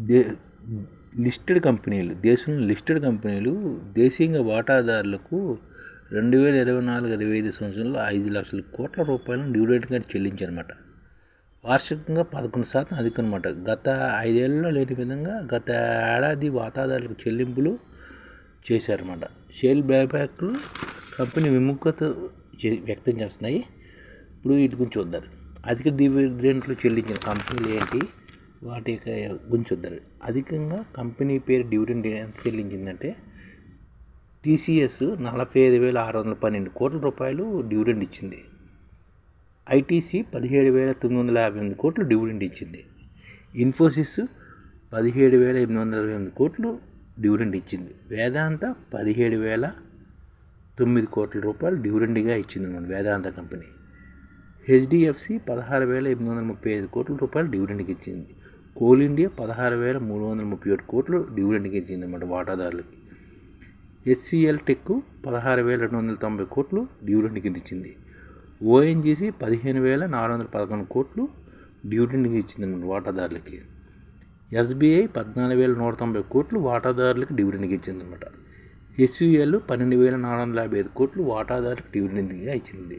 They listed కంపెనీలు దేశంలో listed కంపెనీలు దేశీయంగా వాటాదారులకు రెండు వేల ఇరవై నాలుగు ఇరవై ఐదు సంవత్సరంలో ఐదు లక్షల కోట్ల రూపాయలను డివిడెంట్గా చెల్లించారన్నమాట. వార్షికంగా పదకొండు శాతం అధికం అనమాట గత ఐదేళ్ళలో లేని విధంగా గత ఏడాది వాటాదారులకు చెల్లింపులు చేశారన్నమాట. షేర్ బైబ్యాక్లు కంపెనీ విముఖత చే- వ్యక్తం చేస్తున్నాయి. ఇప్పుడు వీటి గురించి చూద్దాం. అధిక డివిడెంట్లు చెల్లించిన కంపెనీలు ఏంటి? వాటి యొక్క గురించి అధికంగా కంపెనీ పేరు డివిడెండ్ ఎంత చెల్లించిందంటే టీసీఎస్ నలభై ఐదు వేల ఆరు వందల పన్నెండు కోట్ల రూపాయలు డివిడెండ్ ఇచ్చింది. ఐటీసీ పదిహేడు వేల తొమ్మిది వందల యాభై ఎనిమిది కోట్లు డివిడెండ్ ఇచ్చింది. ఇన్ఫోసిస్ పదిహేడు వేల ఎనిమిది వందల ఇరవై ఎనిమిది కోట్లు డివిడెండ్ ఇచ్చింది. వేదాంత పదిహేడు వేల తొమ్మిది కోట్ల రూపాయలు డివిడెండ్గా ఇచ్చింది మన వేదాంత కంపెనీ. హెచ్డిఎఫ్సి పదహారు వేల ఎనిమిది వందల ముప్పై ఐదు కోట్ల రూపాయలు డివిడెండ్కి ఇచ్చింది. కోల్ ఇండియా పదహారు వేల మూడు వందల ముప్పై ఏడు కోట్లు డివిడెండ్కి ఇచ్చింది అన్నమాట వాటాదారులకి. హెచ్సిఎల్ టెక్ పదహారు వేల రెండు వందల తొంభై కోట్లు డివిడెండ్ కింద ఇచ్చింది. ఓఎన్జీసీ పదిహేను వేల నాలుగు వందల పదకొండు కోట్లు డివిడెండ్ ఇచ్చింది అన్నమాట వాటాదారులకి. ఎస్బీఐ పద్నాలుగు వేల నూట తొంభై కోట్లు వాటాదారులకు డివిడెండ్కి ఇచ్చింది అనమాట హెచ్యుఎల్ పన్నెండు వేల నాలుగు వందల యాభై ఐదు కోట్లు వాటాదారులకు డివిడెండ్గా ఇచ్చింది.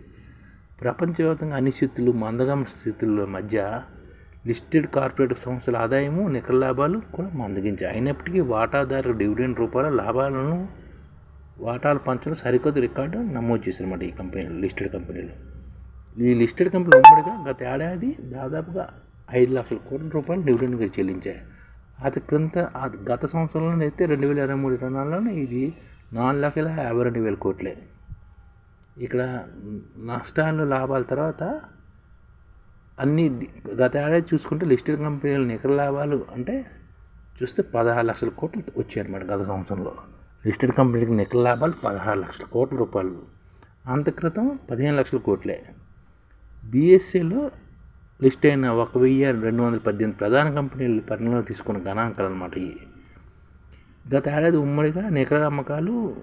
ప్రపంచవ్యాప్తంగా అనిశ్చితులు మందగమ స్థితుల మధ్య లిస్టెడ్ కార్పొరేట్ సంస్థల ఆదాయము నికర లాభాలు కూడా మందగించాయి. అయినప్పటికీ వాటాదారుల డివిడెండ్ రూపాయల లాభాలను వాటాలు పంచడం సరికొత్త రికార్డు నమోదు చేశారన్నమాట ఈ కంపెనీలు లిస్టెడ్ కంపెనీలు. ఈ లిస్టెడ్ కంపెనీలు ఉమ్మడిగా గత ఏడాది దాదాపుగా ఐదు లక్షల కోట్ల రూపాయలు డివిడెండ్గా చెల్లించాయి. అది క్రింద గత సంవత్సరంలోనైతే రెండు వేల ఇరవై మూడు రుణాల్లోనే ఇది నాలుగు లక్షల యాభై రెండు వేల కోట్లే. ఇక్కడ నష్టాలు లాభాల తర్వాత అన్ని గత ఏడాది చూసుకుంటే లిస్టెడ్ కంపెనీల నికర లాభాలు అంటే చూస్తే పదహారు లక్షల కోట్లు వచ్చాయి గత సంవత్సరంలో. లిస్టెడ్ కంపెనీకి నికర లాభాలు పదహారు లక్షల కోట్ల రూపాయలు. అంత క్రితం పదిహేను లక్షల కోట్లే. బీఎస్సీలో లిస్ట్ అయిన ఒక వెయ్యి రెండు వందల పద్దెనిమిది ప్రధాన కంపెనీలు పరిణామం తీసుకున్న గణాంకాలు అనమాట ఇవి. గత ఏడాది ఉమ్మడిగా నికర అమ్మకాలు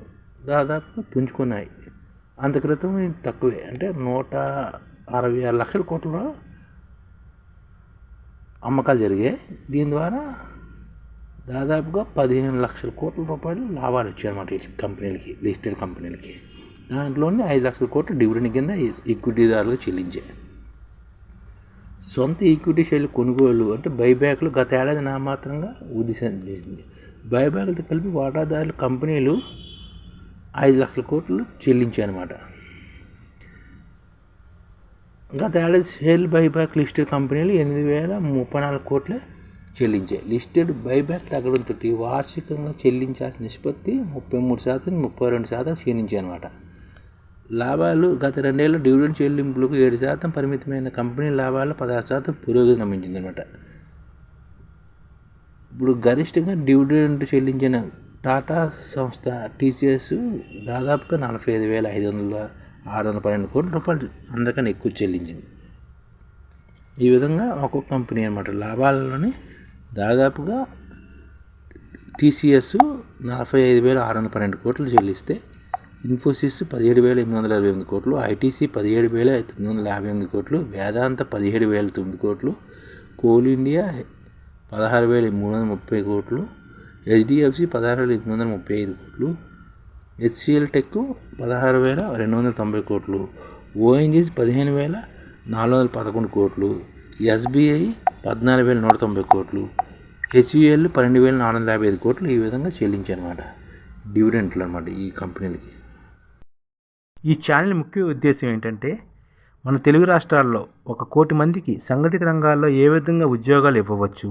దాదాపుగా పుంజుకున్నాయి. అంత క్రితం ఇది తక్కువే. అంటే నూట అరవై ఆరు లక్షల కోట్ల అమ్మకాలు జరిగాయి. దీని ద్వారా దాదాపుగా పదిహేను లక్షల కోట్ల రూపాయలు లాభాలు వచ్చాయన్నమాట ఈ కంపెనీలకి లిస్టెడ్ కంపెనీలకి. దాంట్లోనే ఐదు లక్షల కోట్లు డివిడెండ్ కింద ఈక్విటీదారులకు చెల్లించాయి. సొంత ఈక్విటీ షేర్లు కొనుగోలు అంటే బైబ్యాక్లు గత ఏడాది నామాత్రంగా వృద్ధి చేసింది బైబ్యాక్లతో కలిపి వాటాదారులు కంపెనీలు ఐదు లక్షల కోట్లు చెల్లించాయన్నమాట. గత ఏడాది షేర్లు బైబ్యాక్ లిస్టెడ్ కంపెనీలు ఎనిమిది వేల ముప్పై నాలుగు కోట్లే చెల్లించాయి. లిస్టెడ్ బైబ్యాక్ తగ్గడంతో వార్షికంగా చెల్లించాల్సిన నిష్పత్తి ముప్పై మూడు శాతం ముప్పై రెండు శాతం క్షీణించాయి అనమాట లాభాలు గత రెండేళ్ళ డివిడెండ్ చెల్లింపులకు ఏడు శాతం పరిమితమైన కంపెనీ లాభాలు పదహారు శాతం పురోగతి నమ్మించింది అనమాట ఇప్పుడు గరిష్టంగా డివిడెండ్ చెల్లించిన టాటా సంస్థ టీసీఎస్ దాదాపుగా నలభై ఐదు వేల ఐదు వందల ఆరు వందల పన్నెండు కోట్ల రూపాయలు అందరికన్నా ఎక్కువ చెల్లించింది. ఈ విధంగా ఒక్కొక్క కంపెనీ అనమాట లాభాలలోని దాదాపుగా టీసీఎస్ నలభై ఐదు వేల ఆరు వందల పన్నెండు కోట్లు చెల్లిస్తే ఇన్ఫోసిస్ పదిహేడు వేల ఎనిమిది వందల అరవై ఎనిమిది కోట్లు ఐటీసీ పదిహేడు వేల తొమ్మిది వందల యాభై ఎనిమిది కోట్లు వేదాంత పదిహేడు వేల తొమ్మిది కోట్లు కోల్ ఇండియా పదహారు వేల మూడు వందల ముప్పై కోట్లు హెచ్డిఎఫ్సి పదహారు వేల ఎనిమిది వందల ముప్పై ఐదు కోట్లు హెచ్సిఎల్ టెక్ పదహారు వేల రెండు వందల తొంభై కోట్లు ఓఎన్జీసీ పదిహేను వేల నాలుగు వందల పదకొండు కోట్లు ఎస్బీఐ పద్నాలుగు వేల నూట తొంభై కోట్లు హెచ్యుఎల్ పన్నెండు వేల నాలుగు వందల యాభై ఐదు కోట్లు ఈ విధంగా చెల్లించారన్నమాట. డివిడెంట్లు అనమాట ఈ కంపెనీలకి. ఈ ఛానల్ ముఖ్య ఉద్దేశం ఏంటంటే మన తెలుగు రాష్ట్రాల్లో ఒక కోటి మందికి సంఘటిత రంగాల్లో ఏ విధంగా ఉద్యోగాలు ఇవ్వవచ్చు